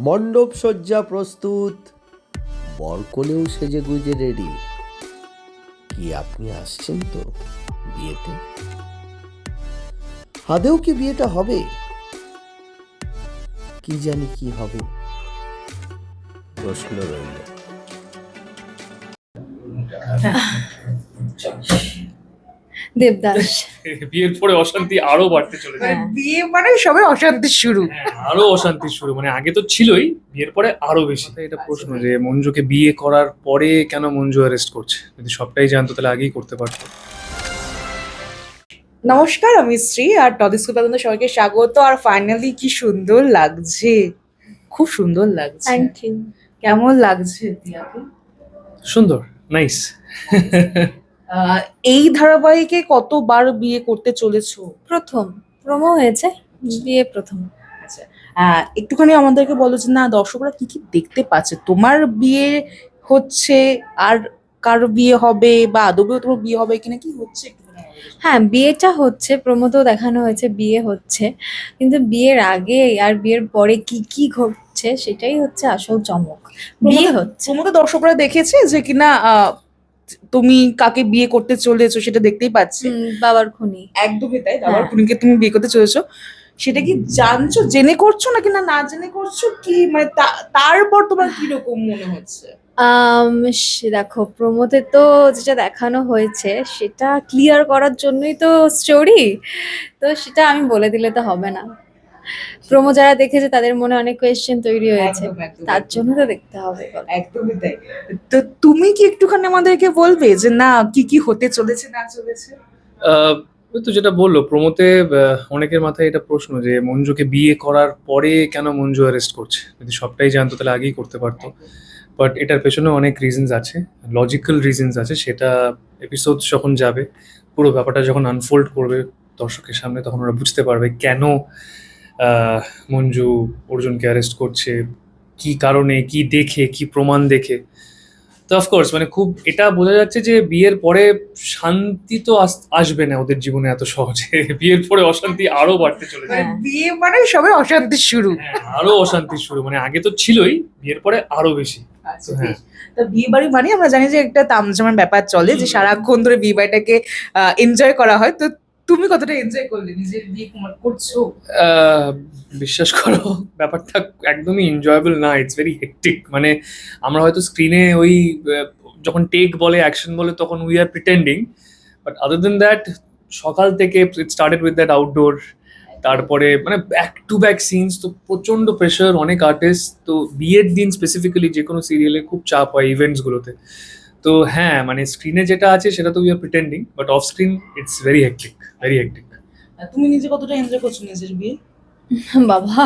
মণ্ডপ সজ্জা প্রস্তুত। বরকনেও সেজে গুজে রেডি কি আপনি আসছেন তো বিয়েতে? আদেও কি বিয়েটা হবে? কি জানি কি হবে। প্রশ্ন রইল। দেবদাস। বিয়ের পরে অশান্তি আরও বাড়তে চলেছে হ্যাঁ। বিয়ে মানে সবে অশান্তির শুরু। হ্যাঁ, আরও অশান্তির শুরু মানে আগে তো ছিলই বিয়ের পরে আরও বেশি। এটা প্রশ্ন যে মঞ্জুকে বিয়ে করার পরে কেন মঞ্জু অ্যারেস্ট করছে? যদি সবটাই জানতো তাহলে আগেই করতে পারতো। নমস্কার আমি শ্রী আর টদিস্কুল পর্যন্ত সবাইকে স্বাগত। আর ফাইনালি কি সুন্দর লাগছে। খুব সুন্দর লাগছে। থ্যাংক ইউ কেমন লাগছে? সুন্দর নাইস এই ধারাবাহিকে কতবার বিয়ে করতে চলেছো? প্রথম। প্রোমো হয়েছে? বিয়ে প্রথম। আচ্ছা। একটুখানি আমাদেরকে বলো যে না দর্শকরা কি কি দেখতে পাচ্ছে? তোমার বিয়ে হচ্ছে আর কার বিয়ে হবে বা আদবেও তোমার বিয়ে হবে কিনা কি হচ্ছে হ্যাঁ বিয়েটা হচ্ছে প্রোমোতেও দেখানো হয়েছে বিয়ে হচ্ছে। কিন্তু বিয়ের আগে আর বিয়ের পরে কি কি ঘটছে সেটাই হচ্ছে আসল চমক। বিয়ে হচ্ছে। দর্শকরা দেখেছে যে কিনা আহ, তুমি কাকে বিয়ে করতে চলেছো সেটা দেখতেই পাচ্ছি। বাবার খুনি। একদমই তাই বাবার হ্যাঁ। খুনিকে তুমি বিয়ে করতে চলেছো। সেটা কি জানছো জেনে করছ নাকি না না জেনে করছ কি? মানে তারপর তোমার কি রকম মনে হচ্ছে? দেখো প্রোমোতে তো যেটা দেখানো হয়েছে সেটা ক্লিয়ার করার জন্যই তো স্টোরি তো সেটা আমি বলে দিলে তো হবে না। প্রোমো যারা দেখেছে তাদের মনে অনেক কোয়েশ্চেন তৈরি হয়েছে। তার জন্য তো দেখতে হবে। একদমই তাই। তো তুমি কি একটুখানি আমাদেরকে বলবে যে না কি কি হতে চলেছে না চলেছে? আহ, তো যেটা বলল প্রমোতে অনেকের মাথায় এটা প্রশ্ন যে মঞ্জুকে বিয়ে করার পরে কেন মঞ্জু অ্যারেস্ট করছে? যদি সবটাই জানতো তাহলে আগেই করতে পারতো। বাট এটার পেছনে অনেক রিজনস আছে লজিক্যাল রিজনস আছে। সেটা এপিসোড যখন যাবে পুরো ব্যাপারটা যখন আনফোল্ড করবে দর্শকের সামনে তখন ওরা বুঝতে পারবে কেন মঞ্জু অর্জুনকে অ্যারেস্ট করছে কি কারণে কি দেখে কি প্রমাণ দেখে? তো অফকোর্স মানে খুব এটা বোঝা যাচ্ছে যে বিয়ের পরে শান্তি তো আস- আসবে না ওদের জীবনে এত সহজে। বিয়ের পরে অশান্তি আরও বাড়তে চলে যায় বিয়ে মানে সবে অশান্তির শুরু। হ্যাঁ, আরও অশান্তি শুরু মানে আগে তো ছিলই বিয়ের পরে আরও বেশি। আচ্ছা, হ্যাঁ। বেশ। তো বিয়ে বাড়ি মানে আমরা জানি যে একটা তামজামের ব্যাপার চলে যে সারাক্ষণ ধরে বিয়ে বাড়িটাকে এনজয় করা হয়। তো তুমি কতটা এনজয় করলে নিজের বিয়ে করছ? বিশ্বাস করো, ব্যাপারটা একদমই এনজয়েবল না ইটস ভেরি হেকটিক মানে আমরা হয়তো স্ক্রিনে ওই যখন টেক বলে অ্যাকশন বলে, তখন we are pretending but other than that সকাল থেকে it started with that outdoor তারপরে মানে ব্যাক টু ব্যাক সিনস তো প্রচণ্ড প্রেশার অনেক আর্টিস্ট তো বিয়ের দিন স্পেসিফিক্যালি যে কোনো সিরিয়ালে খুব চাপ হয় ইভেন্টসগুলোতে তো হ্যাঁ মানে স্ক্রিনে যেটা আছে সেটা তো we are pretending but off screen it's very hectic very hectic তুমি নিজে কতটা এনজয় করছ নিজের বিয়ে? বাবা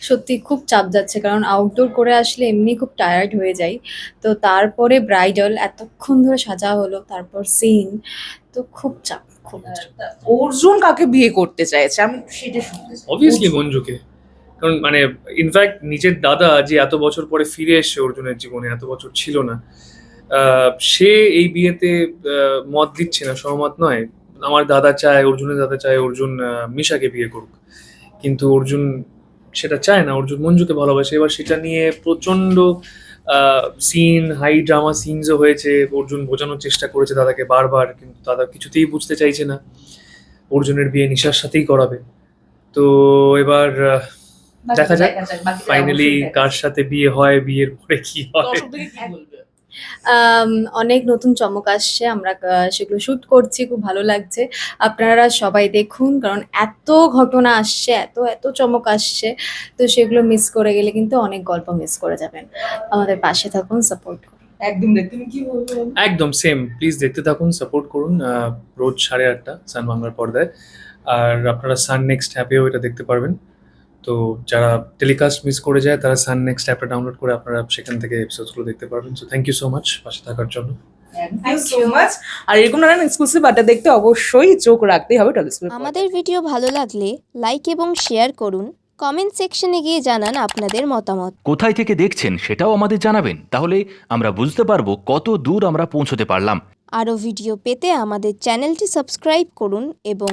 সত্যি খুব চাপ যাচ্ছে কারণ আউটডোর করে আসলে এমনি খুব টায়ার্ড হয়ে যাই। তো তারপরে ব্রাইডাল এতক্ষণ ধরে সাজা হলো তারপর সিন তো খুব চাপ খুব চাপ। অর্জুন কাকে বিয়ে করতে চাইছে? আমি সেটা শুনতে অবভিয়াসলি মঞ্জুকে কারণ মানে ইনফ্যাক্ট নিজের দাদা যে এত বছর পরে ফিরে এসছে অর্জুনের জীবনে এত বছর ছিল না। সে এই বিয়েতে আহ, মত দিচ্ছে না সহমত নয়। আমার দাদা চায় অর্জুনের দাদা চায় অর্জুন আহ, মিশাকে বিয়ে করুক। কিন্তু অর্জুন সেটা চায় না অর্জুন মঞ্জুকে ভালোবাসে। এবার সেটা নিয়ে প্রচণ্ড সিন হাই ড্রামা সিনসও হয়েছে। অর্জুন বোঝানোর চেষ্টা করেছে দাদাকে বারবার কিন্তু দাদা কিছুতেই বুঝতে চাইছে না। অর্জুনের বিয়ে নিশার সাথেই করাবে। তো এবার আহ, দেখা যাক। ফাইনালি কার সাথে বিয়ে হয় বিয়ের পরে কি হয়। অনেক নতুন চমক আসছে। আমরা সেগুলো শুট করছি খুব ভালো লাগছে। আপনারা সবাই দেখুন কারণ এত ঘটনা আসছে এত এত চমক আসছে তো সেগুলো মিস করে গেলে কিন্তু অনেক গল্প মিস করে যাবেন। আমাদের পাশে থাকুন সাপোর্ট করুন। একদম দেখ তুমি কি একদম সেম প্লিজ দেখতে থাকুন সাপোর্ট করুন আহ, রোজ সাড়ে আটটা সান বাংলার পর্দায়। আর আপনারা সান নেক্সট অ্যাপেও এটা দেখতে পারবেন। তো যারা টেলিকাস্ট মিস করে যায় তারা সান নেক্সট অ্যাপটা ডাউনলোড করে আপনারা সেখান থেকে এপিসোডসগুলো দেখতে পারবেন। So thank you so much পাশে থাকার জন্য। থ্যাংক সো মাচ আর এরকম নানান এক্সক্লুসিভ আড্ডা দেখতে অবশ্যই চোখ রাখতেই হবে টলিস্কোপ আমাদের ভিডিও ভালো লাগলে লাইক এবং শেয়ার করুন। কমেন্ট সেকশনে গিয়ে জানান আপনাদের মতামত। কোথায় থেকে দেখছেন সেটাও আমাদের জানাবেন। তাহলে আমরা বুঝতে পারব কত দূর আমরা পৌঁছতে পারলাম। আরও ভিডিও পেতে আমাদের চ্যানেলটি সাবস্ক্রাইব করুন এবং